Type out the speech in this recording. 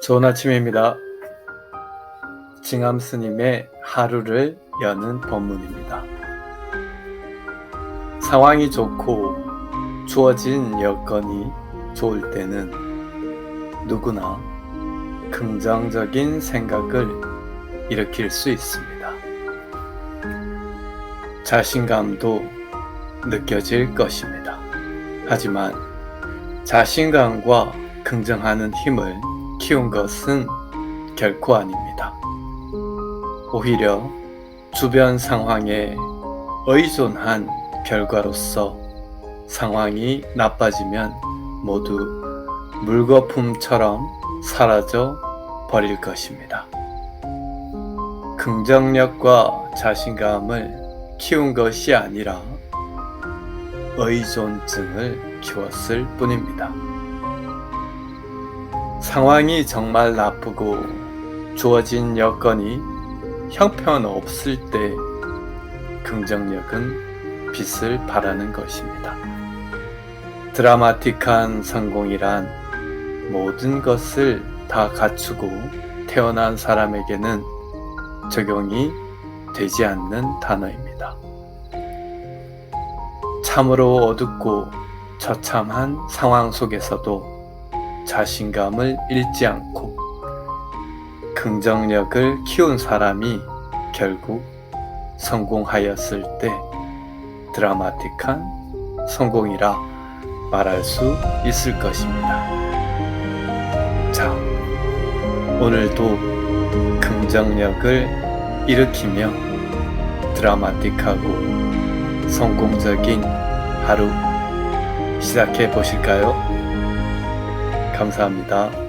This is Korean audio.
좋은 아침입니다. 징암 스님의 하루를 여는 본문입니다. 상황이 좋고 주어진 여건이 좋을 때는 누구나 긍정적인 생각을 일으킬 수 있습니다. 자신감도 느껴질 것입니다. 하지만 자신감과 긍정하는 힘을 키운 것은 결코 아닙니다. 오히려 주변 상황에 의존한 결과로서 상황이 나빠지면 모두 물거품처럼 사라져 버릴 것입니다. 긍정력과 자신감을 키운 것이 아니라 의존증을 키웠을 뿐입니다. 상황이 정말 나쁘고 주어진 여건이 형편없을 때 긍정력은 빛을 발하는 것입니다. 드라마틱한 성공이란 모든 것을 다 갖추고 태어난 사람에게는 적용이 되지 않는 단어입니다. 참으로 어둡고 처참한 상황 속에서도 자신감을 잃지 않고 긍정력을 키운 사람이 결국 성공하였을 때 드라마틱한 성공이라 말할 수 있을 것입니다. 자, 오늘도 긍정력을 일으키며 드라마틱하고 성공적인 하루 시작해 보실까요? 감사합니다.